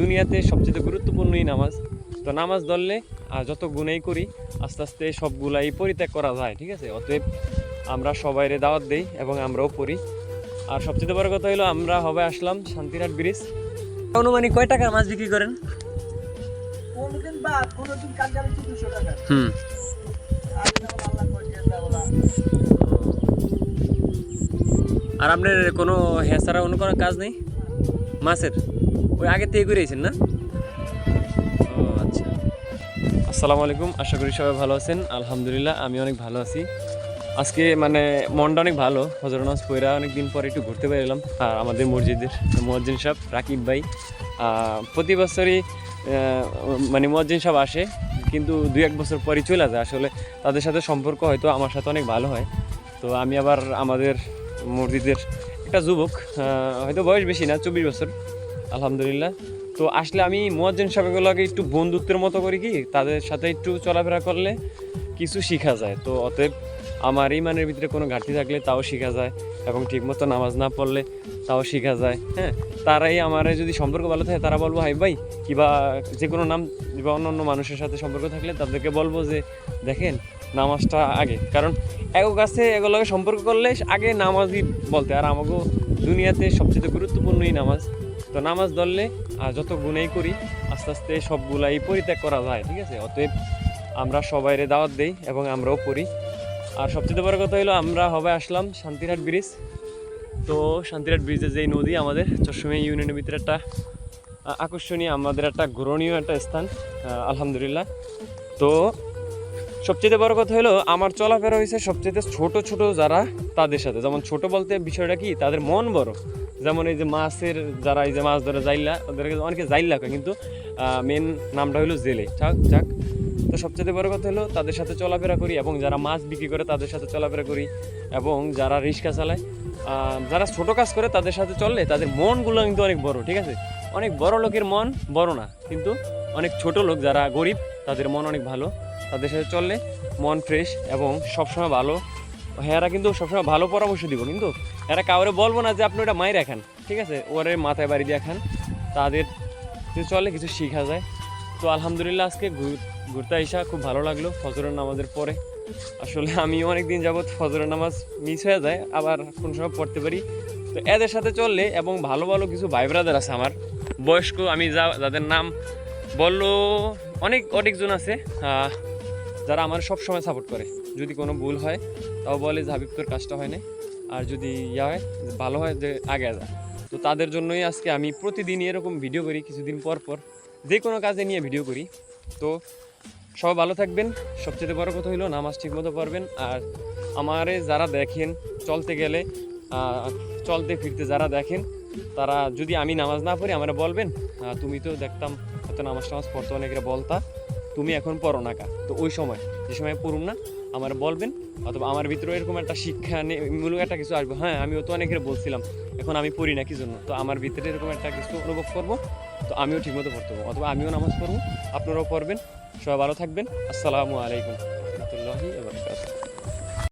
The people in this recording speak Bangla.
দুনিয়াতে সবচেয়ে গুরুত্বপূর্ণই নামাজ। তো নামাজ ধরলে আর যত গুণেই করি আস্তে আস্তে সবগুলাই পরিত্যাগ করা যায় ঠিক আছে? অতএব আমরা সবাইরে দাওয়াত দেই এবং আমরাও পড়ি। আর সবচেয়ে বড় কথা হলো আমরা হবে আসলাম শান্তিরাট ব্রিজ। অনুমানিক কয় টাকার মাছ বিক্রি করেন? হুম। আর আপনার কোনো হেসারা অন্য কোনো কাজ নেই? মাছের? ওই আগে থেকে করেছেন না? ও আচ্ছা। আসসালামু আলাইকুম, আশা করি সবাই ভালো আছেন। আলহামদুলিল্লাহ, আমি অনেক ভালো আছি। আজকে মানে মনটা অনেক ভালো হজর নামাজ পড়া অনেক দিন পরে একটু ঘুরতে বেরোলাম আর আমাদের মসজিদের মসজিদ সাহেব রাকিব ভাই। প্রতি বছরই মানে মসজিদ সাহেব আসে, কিন্তু দুই এক বছর পরই চলে যায়। আসলে তাদের সাথে সম্পর্ক হয়তো আমার সাথে অনেক ভালো হয়। তো আমি আবার আমাদের মসজিদের একটা যুবক হয়তো বয়স বেশি না, চব্বিশ বছর। আলহামদুলিল্লাহ। তো আসলে আমি মোয়াজ্জেন সাহেবগুলোকে একটু বন্ধুত্বের মতো করি কি, তাদের সাথে একটু চলাফেরা করলে কিছু শেখা যায়। তো অতএব আমার ইমানের ভিতরে কোনো ঘাটতি থাকলে তাও শেখা যায় এবং ঠিকমতো নামাজ না পড়লে তাও শেখা যায় হ্যাঁ? তারাই আমার যদি সম্পর্ক ভালো থাকে, তারা বলব হাই ভাই কিবা যে কোনো নাম বা অন্য অন্য মানুষের সাথে সম্পর্ক থাকলে তাদেরকে বলব যে, দেখেন, নামাজটা আগে। কারণ এগো কাছে এগুলোকে সম্পর্ক করলে আগে নামাজই বলতে আর আমাকেও দুনিয়াতে সবচেয়ে গুরুত্বপূর্ণই নামাজ। তো নামাজ ধরলে যত গুণেই করি, আস্তে আস্তে সবগুলাই পরিত্যাগ করা যায়, ঠিক আছে? অতএব আমরা সবাইরে দাওয়াত দেই এবং আমরাও পড়ি। আর সবচেয়ে বড় কথা হলো আমরা হবে আসলাম শান্তিরহাট ব্রিজ। তো শান্তিরহাট ব্রিজে যেই নদী আমাদের চশমে ইউনিয়নের ভিতরে একটা আকর্ষণীয়, আমাদের একটা গ্রহণীয় একটা স্থান আলহামদুলিল্লাহ। তো সবচেয়ে বড় কথা হলো, আমার চলাফেরা হয়েছে সবচেয়ে ছোট ছোট যারা তাদের সাথে। যেমন ছোট বলতে বিষয়টা কি, তাদের মন বড়। যেমন এই যে মাছের যারা এই যে মাছ ধরে জাইলা ওদেরকে অনেকে জাইলা কয়, কিন্তু মেন নামটা হলো জেলে। যাক যাক। তো সবচেয়ে বড় কথা হলো, তাদের সাথে চলাফেরা করি এবং যারা মাছ বিক্রি করে তাদের সাথে চলাফেরা করি এবং যারা রিক্সা চালায় যারা ছোট কাজ করে তাদের সাথে চললে তাদের মনগুলো কিন্তু অনেক বড়, ঠিক আছে? অনেক বড় লোকের মন বড় না, কিন্তু অনেক ছোট লোক যারা গরিব, তাদের মন অনেক ভালো। তাদের সাথে চললে মন ফ্রেশ এবং সবসময় ভালো। হ্যাঁ এরা কিন্তু সবসময় ভালো পরামর্শ দিব, কিন্তু এরা কাউরে বলব না যে আপনি ওটা মায়ের রাখান ঠিক আছে? ওরে মাথায় বাড়ি দিয়ে খান। তাদের চলে কিছু শেখা যায়। তো আলহামদুলিল্লাহ আজকে ঘুর- ঘুরতে আইসা খুব ভালো লাগল ফজরের নামাজের পরে। আসলে আমি অনেক দিন যাবৎ ফজরের নামাজ মিস হয়ে যায়, আবার কোন সময় পড়তে পারি। তো এদের সাথে চললে এবং ভালো ভালো কিছু ভাই ব্রাদার আছে আমার, বয়স্ক, আমি যা, যাদের নাম বলল অনেক, অনেকজন আছে। যারা আমার সব সময় সাপোর্ট করে। যদি কোনো ভুল হয়, তাও বলে যে হাবিব তোর কাজটা হয় না আর যদি ইয়া হয় ভালো হয়, যে আগে যা। তো তাদের জন্যই আজকে আমি প্রতিদিনই এরকম ভিডিও করি, কিছুদিন পর পর। যে কোনো কাজে নিয়ে ভিডিও করি। তো সবাই ভালো থাকবেন। সবচেয়ে বড় কথা হলো, নামাজ ঠিকমতো পড়বেন। আর আমারে যারা দেখেন, চলতে গেলে চলতে ফিরতে যারা দেখেন, তারা যদি আমি নামাজ না পড়ি, আমরা বলবেন তুমি তো দেখতাম হয়তো নামাজ টামাজ পড়তো, অনেকেরা বলতা। তুমি এখন পড়ো নাকা তো ওই সময়, যে সময় পড়ুন না, আমার বলবেন, অথবা আমার ভিতরে এরকম একটা শিক্ষা মূলক একটা কিছু আসবে। হ্যাঁ আমিও তো অনেকের বলছিলাম, এখন আমি পড়ি না, কি জন্য? তো আমার ভিতরে এরকম একটা কিছু অনুভব করব, তো আমিও ঠিকমতো পড়তে পারব। অথবা আমিও নামাজ পড়ব, আপনারাও পড়বেন। সবাই ভালো থাকবেন। আসসালামু আলাইকুম। রহমতুল্লাহি